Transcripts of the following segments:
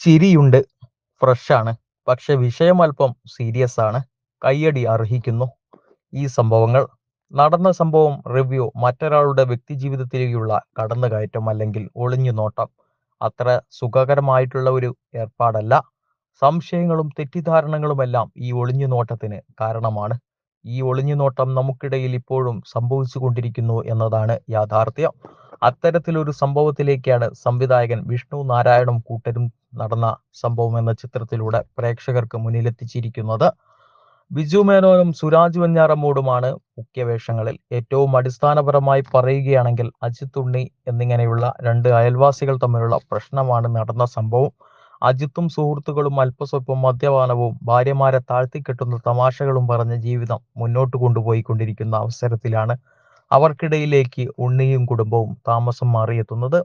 ചിരിയുണ്ട്. ഫ്രഷാണ്. പക്ഷെ വിഷയം അല്പം സീരിയസ് ആണ് കയ്യടി അർഹിക്കുന്നു. ഈ സംഭവങ്ങൾ. നടന്ന സംഭവം റിവ്യൂ മറ്റൊരാളുടെ വ്യക്തിജീവിതത്തിലേക്കുള്ള കടന്നുകയറ്റം അല്ലെങ്കിൽ ഒളിഞ്ഞു നോട്ടം അത്ര സുഖകരമായിട്ടുള്ള ഒരു ഏർപ്പാടല്ല. സംശയങ്ങളും തെറ്റിദ്ധാരണകളുമെല്ലാം ഈ ഒളിഞ്ഞു നോട്ടത്തിന് കാരണമാണ്. ഈ ഒളിഞ്ഞു നോട്ടം നമുക്കിടയിൽ ഇപ്പോഴും സംഭവിച്ചു കൊണ്ടിരിക്കുന്നു എന്നതാണ് യാഥാർത്ഥ്യം. അത്തരത്തിലൊരു സംഭവത്തിലേക്കാണ് സംവിധായകൻ വിഷ്ണു നാരായണും കൂട്ടരും നടന്ന സംഭവം എന്ന ചിത്രത്തിലൂടെ പ്രേക്ഷകർക്ക് മുന്നിലെത്തിച്ചിരിക്കുന്നത്. ബിജു മേനോനും സുരാജ് വെഞ്ഞാറമ്മൂടുമാണ് മുഖ്യവേഷങ്ങളിൽ ഏറ്റവും അടിസ്ഥാനപരമായി പറയുകയാണെങ്കിൽ അജിത് ഉണ്ണി എന്നിങ്ങനെയുള്ള രണ്ട് അയൽവാസികൾ തമ്മിലുള്ള പ്രശ്നമാണ് നടന്ന സംഭവം. അജിത്തും സുഹൃത്തുക്കളും അല്പസ്വല്പം മദ്യപാനവും ഭാര്യമാരെ താഴ്ത്തിക്കെട്ടുന്ന തമാശകളും പറഞ്ഞ ജീവിതം മുന്നോട്ട് കൊണ്ടുപോയിക്കൊണ്ടിരിക്കുന്ന അവസരത്തിലാണ് അവർക്കിടയിലേക്ക് ഉണ്ണിയും കുടുംബവും താമസം മാറിയെത്തുന്നത്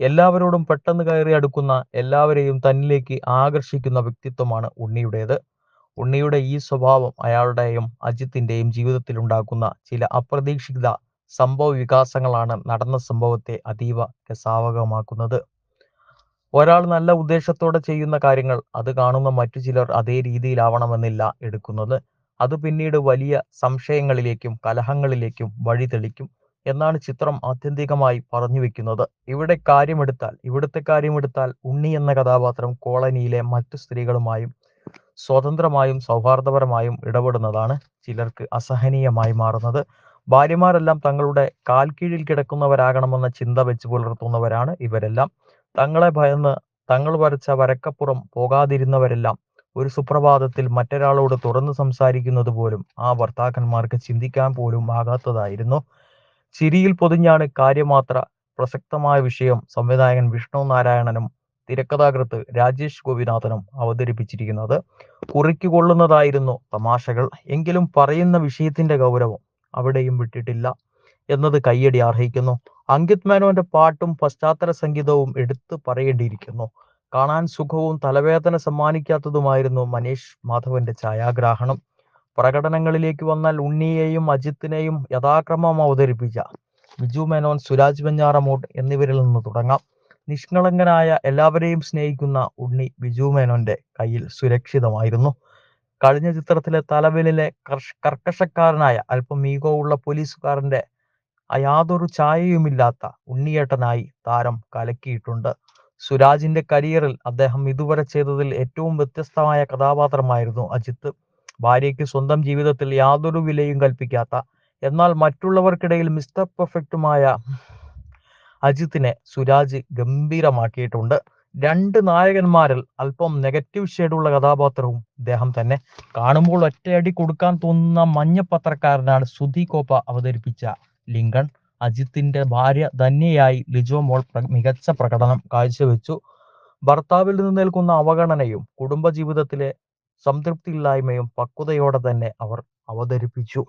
എല്ലാവരോടും പെട്ടെന്ന് കയറി അടുക്കുന്ന എല്ലാവരെയും തന്നിലേക്ക് ആകർഷിക്കുന്ന വ്യക്തിത്വമാണ് ഉണ്ണിയുടേത്. ഉണ്ണിയുടെ ഈ സ്വഭാവം അയാളുടെയും അജിത്തിന്റെയും ജീവിതത്തിൽ ഉണ്ടാക്കുന്ന ചില അപ്രതീക്ഷിത സംഭവ വികാസങ്ങളാണ് നടന്ന സംഭവത്തെ അതീവ രസാവകമാക്കുന്നത് ഒരാൾ നല്ല ഉദ്ദേശത്തോടെ ചെയ്യുന്ന കാര്യങ്ങൾ അത് കാണുന്ന മറ്റു ചിലർ അതേ രീതിയിലാവണമെന്നില്ല എടുക്കുന്നത്. അത് പിന്നീട് വലിയ സംശയങ്ങളിലേക്കും കലഹങ്ങളിലേക്കും വഴിതെളിക്കും എന്നാണ് ചിത്രം ആത്യന്തികമായി പറഞ്ഞു വെക്കുന്നത്. ഇവിടെ കാര്യമെടുത്താൽ ഇവിടുത്തെ കാര്യമെടുത്താൽ ഉണ്ണി എന്ന കഥാപാത്രം കോളനിയിലെ മറ്റു സ്ത്രീകളുമായും സ്വതന്ത്രമായും സൗഹാർദ്ദപരമായും ഇടപെടുന്നതാണ് ചിലർക്ക് അസഹനീയമായി മാറുന്നത്. ഭാര്യമാരെല്ലാം തങ്ങളുടെ കാൽക്കീഴിൽ കീഴിൽ കിടക്കുന്നവരാകണമെന്ന ചിന്ത വെച്ച് പുലർത്തുന്നവരാണ് ഇവരെല്ലാം. തങ്ങളെ ഭയന്ന് തങ്ങൾ വരച്ച വരക്കപ്പുറം പോകാതിരുന്നവരെല്ലാം ഒരു സുപ്രഭാതത്തിൽ മറ്റൊരാളോട് തുറന്നു സംസാരിക്കുന്നത് പോലും ആ ഭർത്താക്കന്മാർക്ക് ചിന്തിക്കാൻ പോലും ആകാത്തതായിരുന്നു. ചിരിയിൽ പൊതിഞ്ഞാണ് കാര്യമാത്ര പ്രസക്തമായ വിഷയം സംവിധായകൻ വിഷ്ണു നാരായണനും തിരക്കഥാകൃത്ത് രാജേഷ് ഗോപിനാഥനും അവതരിപ്പിച്ചിരിക്കുന്നത്. കുറിക്കുകൊള്ളുന്നതായിരുന്നു തമാശകൾ. എങ്കിലും പറയുന്ന വിഷയത്തിന്റെ ഗൗരവം അവിടെയും വിട്ടിട്ടില്ല എന്നത് കയ്യടി അർഹിക്കുന്നു. അങ്കിത് മേനോന്റെ പാട്ടും പശ്ചാത്തല സംഗീതവും എടുത്തു പറയേണ്ടിയിരിക്കുന്നു. കാണാൻ സുഖവും തലവേദന സമ്മാനിക്കാത്തതുമായിരുന്നു മനീഷ് മാധവന്റെ ഛായാഗ്രാഹണം. പ്രകടനങ്ങളിലേക്ക് വന്നാൽ ഉണ്ണിയെയും അജിത്തിനെയും യഥാക്രമം അവതരിപ്പിച്ച ബിജു മേനോൻ സുരാജ് വെഞ്ഞാറമൂട്ട് എന്നിവരിൽ നിന്ന് തുടങ്ങാം. നിഷ്കളങ്കനായ എല്ലാവരെയും സ്നേഹിക്കുന്ന ഉണ്ണി ബിജു മേനോന്റെ കയ്യിൽ സുരക്ഷിതമായിരുന്നു. കഴിഞ്ഞ ചിത്രത്തിലെ തലവിലെ കർക്കശക്കാരനായ അല്പം ഈഗോ ഉള്ള പോലീസുകാരന്റെ യാതൊരു ഛായയുമില്ലാത്ത ഉണ്ണിയേട്ടനായി താരം കലക്കിയിട്ടുണ്ട്. സുരാജിന്റെ കരിയറിൽ അദ്ദേഹം ഇതുവരെ ചെയ്തതിൽ ഏറ്റവും വ്യത്യസ്തമായ കഥാപാത്രമായിരുന്നു അജിത്ത്. ഭാര്യയ്ക്ക് സ്വന്തം ജീവിതത്തിൽ യാതൊരു വിലയും കൽപ്പിക്കാത്ത എന്നാൽ മറ്റുള്ളവർക്കിടയിൽ മിസ്റ്റർ പെർഫെക്റ്റുമായ അജിത്തിനെ സുരാജ് ഗംഭീരമാക്കിയിട്ടുണ്ട്. രണ്ട് നായകന്മാരിൽ അല്പം നെഗറ്റീവ് ഷെയ്ഡുള്ള കഥാപാത്രവും ഇദ്ദേഹം തന്നെ. കാണുമ്പോൾ ഒറ്റയടി കൊടുക്കാൻ തോന്നുന്ന മഞ്ഞ പത്രക്കാരനാണ് സുധി കോപ്പ അവതരിപ്പിച്ച ലിങ്കൺ. അജിത്തിന്റെ ഭാര്യ ധന്യയായി ലിജോ മോൾ മികച്ച പ്രകടനം കാഴ്ചവെച്ചു. ഭർത്താവിൽ നിന്ന് നിൽക്കുന്ന അവഗണനയും കുടുംബജീവിതത്തിലെ സംതൃപ്തിയില്ലായ്മയും പക്വതയോടെ തന്നെ അവർ അവതരിപ്പിച്ചു.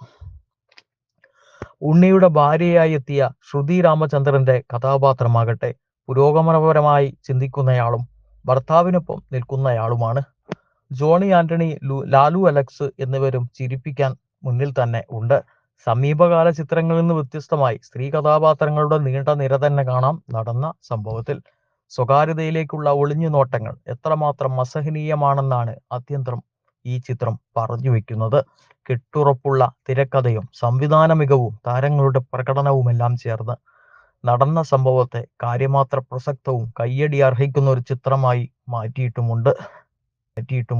ഉണ്ണിയുടെ ഭാര്യയായി എത്തിയ ശ്രുതി രാമചന്ദ്രന്റെ കഥാപാത്രമാകട്ടെ പുരോഗമനപരമായി ചിന്തിക്കുന്നയാളും ഭർത്താവിനൊപ്പം നിൽക്കുന്നയാളുമാണ്. ജോണി ആന്റണി ലാലു അലക്സ് എന്നിവരും ചിരിപ്പിക്കാൻ മുന്നിൽ തന്നെ ഉണ്ട്. സമീപകാല ചിത്രങ്ങളിൽ നിന്ന് വ്യത്യസ്തമായി സ്ത്രീ കഥാപാത്രങ്ങളുടെ നീണ്ട നിര തന്നെ കാണാം നടന്ന സംഭവത്തിൽ. സ്വകാര്യതയിലേക്കുള്ള ഒളിഞ്ഞു നോട്ടങ്ങൾ എത്രമാത്രം അസഹനീയമാണെന്നാണ് അത്യന്തം ഈ ചിത്രം പറഞ്ഞു വെക്കുന്നത്. കെട്ടുറപ്പുള്ള തിരക്കഥയും സംവിധാന മികവും താരങ്ങളുടെ പ്രകടനവുമെല്ലാം ചേർന്ന് നടന്ന സംഭവത്തെ കാര്യമാത്ര പ്രസക്തവും കയ്യടി അർഹിക്കുന്ന ഒരു ചിത്രമായി മാറ്റിയിട്ടുമുണ്ട്. മാറ്റിയിട്ടുമുണ്ട്.